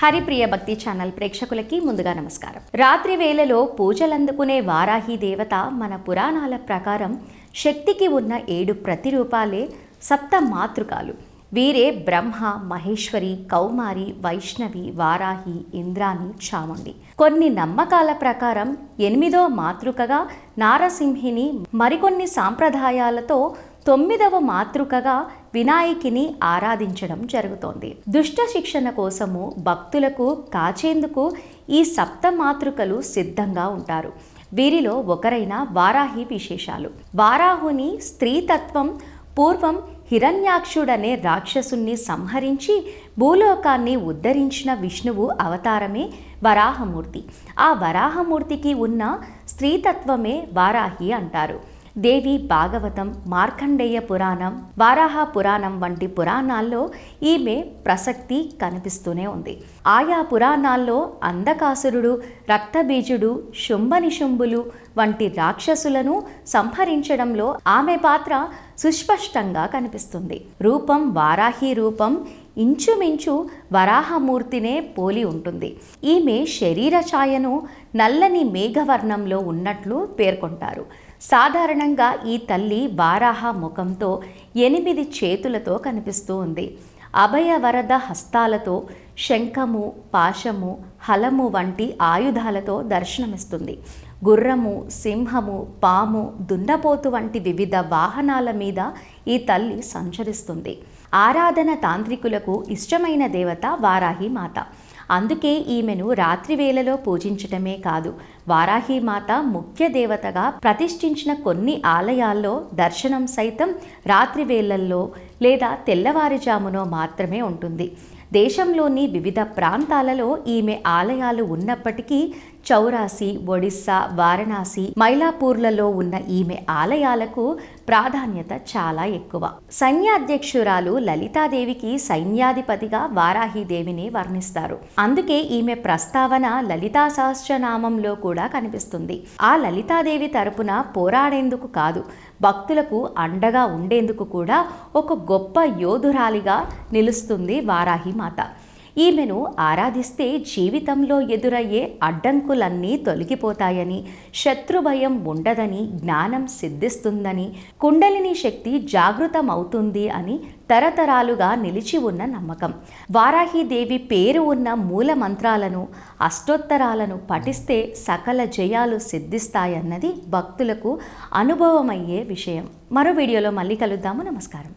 హరిప్రియ భక్తి ఛానల్ ప్రేక్షకులకి ముందుగా నమస్కారం. రాత్రి వేళలో పూజలందుకునే వారాహి దేవత మన పురాణాల ప్రకారం శక్తికి ఉన్న ఏడు ప్రతిరూపాలే సప్త మాతృకాలు. వీరే బ్రహ్మ మహేశ్వరి కౌమారి వైష్ణవి వారాహి ఇంద్రాణి చాముండి. కొన్ని నమ్మకాల ప్రకారం ఎనిమిదో మాతృకగా నారసింహిని మరికొన్ని సాంప్రదాయాలతో తొమ్మిదవ మాతృకగా వినాయకిని ఆరాధించడం జరుగుతోంది. దుష్ట శిక్షణ కోసము భక్తులకు కాచేందుకు ఈ సప్త మాతృకలు సిద్ధంగా ఉంటారు. వీరిలో ఒకరైన వారాహి విశేషాలు. వారాహుని స్త్రీతత్వం పూర్వం హిరణ్యాక్షుడనే రాక్షసుణ్ణి సంహరించి భూలోకాన్ని ఉద్ధరించిన విష్ణువు అవతారమే వరాహమూర్తి. ఆ వరాహమూర్తికి ఉన్న స్త్రీతత్వమే వారాహి అంటారు. దేవి భాగవతం మార్కండేయ పురాణం వారాహ పురాణం వంటి పురాణాల్లో ఈమె ప్రసక్తి కనిపిస్తూనే ఉంది. ఆయా పురాణాల్లో అంధకాసురుడు రక్తబీజుడు శుంభనిశుంభులు వంటి రాక్షసులను సంహరించడంలో ఆమె పాత్ర సుస్పష్టంగా కనిపిస్తుంది. రూపం వారాహి రూపం ఇంచుమించు వరాహమూర్తినే పోలి ఉంటుంది. ఈమె శరీర ఛాయను నల్లని మేఘవర్ణంలో ఉన్నట్లు పేర్కొంటారు. సాధారణంగా ఈ తల్లి వారాహ ముఖంతో ఎనిమిది చేతులతో కనిపిస్తూ ఉంది. అభయవరద హస్తాలతో శంఖము పాశము హలము వంటి ఆయుధాలతో దర్శనమిస్తుంది. గుర్రము సింహము పాము దున్నపోతు వంటి వివిధ వాహనాల మీద ఈ తల్లి సంచరిస్తుంది. ఆరాధన తాంత్రికులకు ఇష్టమైన దేవత వారాహి మాత. అందుకే ఈమెను రాత్రి వేళలో పూజించటమే కాదు వారాహి మాత ముఖ్య దేవతగా ప్రతిష్ఠించిన కొన్ని ఆలయాల్లో దర్శనం సైతం రాత్రి వేళల్లో లేదా తెల్లవారుజామునో మాత్రమే ఉంటుంది. దేశంలోని వివిధ ప్రాంతాలలో ఈమె ఆలయాలు ఉన్నప్పటికీ చౌరాసి ఒడిస్సా వారణాసి మైలాపూర్లలో ఉన్న ఈమె ఆలయాలకు ప్రాధాన్యత చాలా ఎక్కువ. సైన్యాధ్యక్షురాలు లలితాదేవికి సైన్యాధిపతిగా వారాహిదేవిని వర్ణిస్తారు. అందుకే ఈమె ప్రస్తావన లలితా సహస్రనామంలో కూడా కనిపిస్తుంది. ఆ లలితాదేవి తరపున పోరాడేందుకు కాదు భక్తులకు అండగా ఉండేందుకు కూడా ఒక గొప్ప యోధురాలిగా నిలుస్తుంది వారాహి మాత. ఈమెను ఆరాధిస్తే జీవితంలో ఎదురయ్యే అడ్డంకులన్నీ తొలగిపోతాయని శత్రుభయం ఉండదని జ్ఞానం సిద్ధిస్తుందని కుండలిని శక్తి జాగృతమవుతుంది అని తరతరాలుగా నిలిచి ఉన్న నమ్మకం. వారాహిదేవి పేరు ఉన్న మూల మంత్రాలను అష్టోత్తరాలను పఠిస్తే సకల జయాలు సిద్ధిస్తాయన్నది భక్తులకు అనుభవమయ్యే విషయం. మరో వీడియోలో మళ్ళీ కలుద్దాము. నమస్కారం.